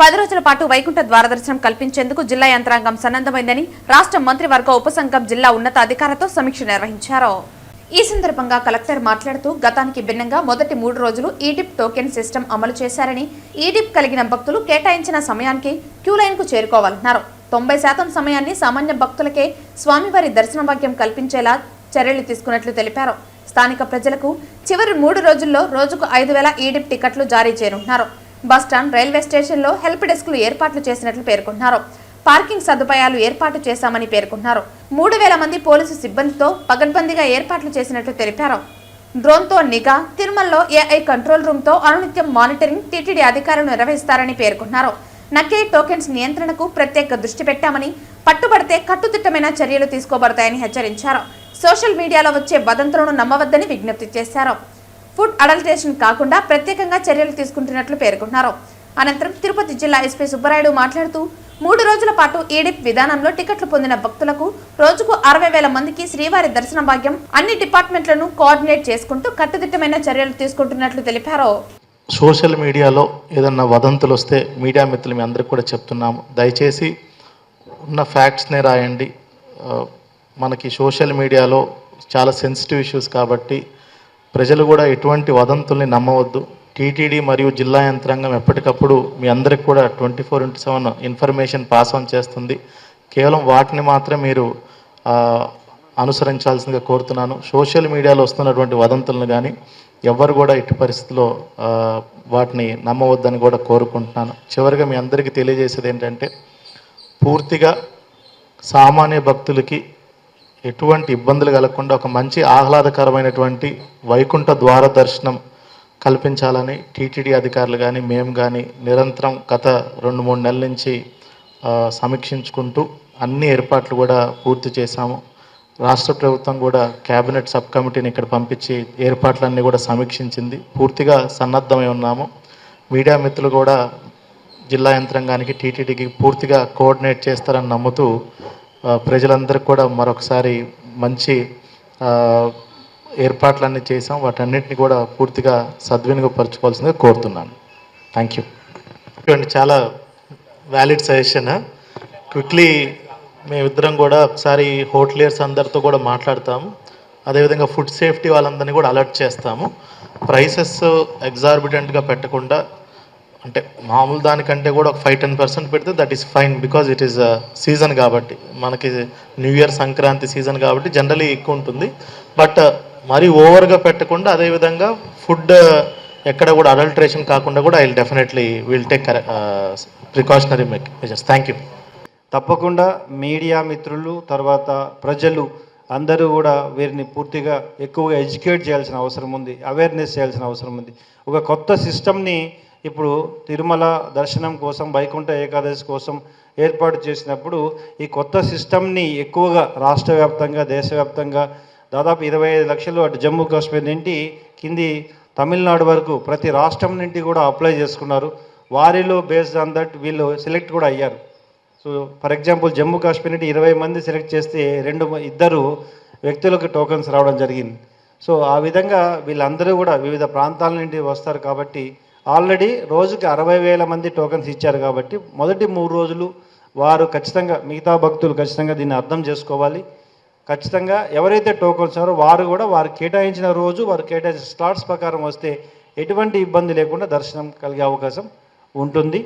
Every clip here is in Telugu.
పది రోజుల పాటు వైకుంఠ ద్వారదర్శనం కల్పించేందుకు జిల్లా యంత్రాంగం సన్నద్ధమైందని రాష్ట్ర మంత్రివర్గ ఉపసంఘం జిల్లా ఉన్నతాధికారులతో సమీక్ష నిర్వహించారు. ఈ సందర్భంగా కలెక్టర్ మాట్లాడుతూ గతానికి భిన్నంగా మొదటి మూడు రోజులు ఈడిప్ టోకెన్ సిస్టమ్ అమలు చేశారని ఈడిప్ కలిగిన భక్తులు కేటాయించిన సమయానికి క్యూ కు చేరుకోవాలన్నారు. తొంభై శాతం సమయాన్ని సామాన్య భక్తులకే స్వామివారి దర్శన భాగ్యం కల్పించేలా చర్యలు తీసుకున్నట్లు తెలిపారు. స్థానిక ప్రజలకు చివరి మూడు రోజుల్లో రోజుకు ఐదు వేల ఈడిప్ టికెట్లు జారీ చేయనున్నారు. బస్టాండ్ రైల్వే స్టేషన్లో హెల్ప్ డెస్క్లు ఏర్పాట్లు చేసినట్లు పేర్కొన్నారు పార్కింగ్ సదుపాయాలు ఏర్పాటు చేశామని పేర్కొన్నారు మూడు వేల మంది పోలీసు సిబ్బందితో పగడ్బందీగా ఏర్పాట్లు చేసినట్లు తెలిపారు. డ్రోన్తో నిఘా తిరుమలలో ఏఐ కంట్రోల్ రూమ్తో అనునిత్యం మానిటరింగ్ టీటీడీ అధికారులు నిర్వహిస్తారని పేర్కొన్నారు నకిలీ టోకెన్స్ నియంత్రణకు ప్రత్యేక దృష్టి పెట్టామని పట్టుబడితే కట్టుదిట్టమైన చర్యలు తీసుకోబడతాయని హెచ్చరించారు. సోషల్ మీడియాలో వచ్చే వదంతులను నమ్మవద్దని విజ్ఞప్తి చేశారు. ఫుడ్ అడల్టేషన్ కాకుండా ప్రత్యేకంగా చర్యలు తీసుకుంటున్నట్లు పేర్కొన్నారు. అనంతరం తిరుపతి జిల్లా ఎస్పీ సుబ్బరాయుడు మాట్లాడుతూ మూడు రోజుల పాటు ఈడిప్ విధానంలో టికెట్లు పొందిన భక్తులకు రోజుకు అరవై వేల మందికి శ్రీవారి దర్శన భాగ్యం అన్ని డిపార్ట్మెంట్లను కోఆర్డినేట్ చేసుకుంటూ కట్టుదిట్టమైన చర్యలు తీసుకుంటున్నట్లు తెలిపారు. సోషల్ మీడియాలో ఏదన్నా వదంతులు వస్తే మీడియా మిత్రులు మీ అందరికి కూడా చెప్తున్నాము. దయచేసి ఉన్న ఫ్యాక్ట్స్నే రాయండి. మనకి సోషల్ మీడియాలో చాలా సెన్సిటివ్ ఇష్యూస్ కాబట్టి ప్రజలు కూడా ఎటువంటి వదంతుల్ని నమ్మవద్దు. టీటీడీ మరియు జిల్లా యంత్రాంగం ఎప్పటికప్పుడు మీ అందరికి కూడా twenty four into seven information pass on చేస్తుంది. కేవలం వాటిని మాత్రం మీరు అనుసరించాల్సిందిగా కోరుతున్నాను. సోషల్ మీడియాలో వస్తున్నటువంటి వదంతులను కానీ ఎవరు కూడా ఎట్టి పరిస్థితిలో వాటిని నమ్మవద్దని కూడా కోరుకుంటున్నాను. చివరిగా మీ అందరికీ తెలియజేసేది ఏంటంటే పూర్తిగా సామాన్య భక్తులకి ఎటువంటి ఇబ్బందులు కలగకుండా ఒక మంచి ఆహ్లాదకరమైనటువంటి వైకుంఠ ద్వార దర్శనం కల్పించాలని టీటీడీ అధికారులు కానీ మేము కానీ నిరంతరం గత రెండు మూడు నెలల నుంచి సమీక్షించుకుంటూ అన్ని ఏర్పాట్లు కూడా పూర్తి చేశాము. రాష్ట్ర ప్రభుత్వం కూడా కేబినెట్ సబ్ కమిటీని ఇక్కడ పంపించి ఏర్పాట్లన్నీ కూడా సమీక్షించింది. పూర్తిగా సన్నద్ధమై ఉన్నాము. మీడియా మిత్రులు కూడా జిల్లా యంత్రాంగానికి టీటీడీకి పూర్తిగా కోఆర్డినేట్ చేస్తారని నమ్ముతూ ప్రజలందరికీ కూడా మరొకసారి మంచి ఏర్పాట్లన్నీ చేసాం వాటన్నిటిని కూడా పూర్తిగా సద్వినియోగపరచుకోవాల్సిందిగా కోరుతున్నాను. థ్యాంక్ యూ అండి చాలా వ్యాలిడ్ సజెషన్ క్విక్లీ మేమిద్దరం కూడా ఒకసారి హోటలియర్స్ అందరితో కూడా మాట్లాడతాము. అదేవిధంగా ఫుడ్ సేఫ్టీ వాళ్ళందరినీ కూడా అలర్ట్ చేస్తాము. ప్రైసెస్ ఎగ్జార్బిటెంట్గా పెట్టకుండా అంటే మామూలు దానికంటే కూడా ఒక ఫైవ్ టెన్ పర్సెంట్ పెడితే that is fine because it is season కాబట్టి. మనకి న్యూ ఇయర్ సంక్రాంతి సీజన్ కాబట్టి జనరలీ ఎక్కువ ఉంటుంది. బట్ uh, మరీ ఓవర్గా పెట్టకుండా అదేవిధంగా ఫుడ్ uh, ఎక్కడ కూడా అడల్ట్రేషన్ కాకుండా కూడా I definitely will take precautionary measures thank you తప్పకుండా మీడియా మిత్రులు తర్వాత ప్రజలు అందరూ కూడా వీరిని పూర్తిగా ఎక్కువగా ఎడ్యుకేట్ చేయాల్సిన అవసరం ఉంది అవేర్నెస్ చేయాల్సిన అవసరం ఉంది. ఒక కొత్త సిస్టమ్ని ఇప్పుడు తిరుమల దర్శనం కోసం వైకుంఠ ఏకాదశి కోసం ఏర్పాటు చేసినప్పుడు ఈ కొత్త సిస్టమ్ని ఎక్కువగా రాష్ట్ర వ్యాప్తంగా దేశవ్యాప్తంగా దాదాపు ఇరవై ఐదు లక్షలు అటు జమ్మూ కాశ్మీర్ నుండి కింది తమిళనాడు వరకు ప్రతి రాష్ట్రం నుండి కూడా అప్లై చేసుకున్నారు. వారిలో బేస్డ్ ఆన్ దట్ వీళ్ళు సెలెక్ట్ కూడా అయ్యారు. So for example Jammu Kashmir నుండి ఇరవై మంది సెలెక్ట్ చేస్తే రెండు ఇద్దరు వ్యక్తులకు టోకన్స్ రావడం జరిగింది. సో ఆ విధంగా వీళ్ళందరూ కూడా వివిధ ప్రాంతాల నుండి వస్తారు కాబట్టి ఆల్రెడీ రోజుకి అరవై వేల మంది టోకన్స్ ఇచ్చారు కాబట్టి మొదటి మూడు రోజులు వారు ఖచ్చితంగా మిగతా భక్తులు ఖచ్చితంగా దీన్ని అర్థం చేసుకోవాలి. ఖచ్చితంగా ఎవరైతే టోకన్స్ ఉన్నారో వారు కూడా వారు కేటాయించిన రోజు వారు కేటాయించిన స్లాట్స్ ప్రకారం వస్తే ఎటువంటి ఇబ్బంది లేకుండా దర్శనం కలిగే అవకాశం ఉంటుంది.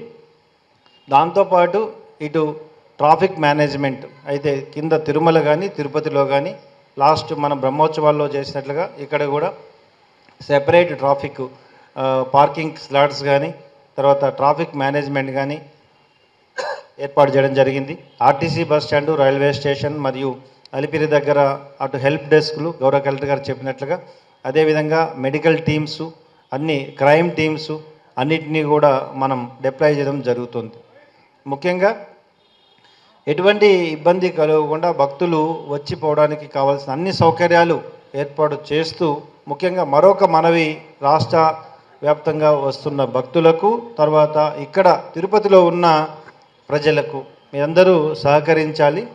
దాంతోపాటు ఇటు ట్రాఫిక్ మేనేజ్మెంట్ అయితే కింద తిరుమల కానీ తిరుపతిలో కానీ లాస్ట్ మన బ్రహ్మోత్సవాల్లో చేసినట్లుగా ఇక్కడ కూడా సెపరేట్ ట్రాఫిక్ పార్కింగ్ స్లాట్స్ కానీ తర్వాత ట్రాఫిక్ మేనేజ్మెంట్ కానీ ఏర్పాటు చేయడం జరిగింది. RTC bus stand railway station మరియు అలిపిరి దగ్గర అటు హెల్ప్ డెస్క్లు గౌరవ కలెక్టర్ గారు చెప్పినట్లుగా అదేవిధంగా మెడికల్ టీమ్స్ అన్ని క్రైమ్ టీమ్స్ అన్నిటినీ కూడా మనం డిప్లాయ్ చేయడం జరుగుతుంది. ముఖ్యంగా ఎటువంటి ఇబ్బంది కలగకుండా భక్తులు వచ్చిపోవడానికి కావాల్సిన అన్ని సౌకర్యాలు ఏర్పాటు చేస్తూ ముఖ్యంగా మరొక మనవి రాష్ట్ర వ్యాప్తంగా వస్తున్న భక్తులకు తర్వాత ఇక్కడ తిరుపతిలో ఉన్న ప్రజలకు మీరందరూ సహకరించాలి.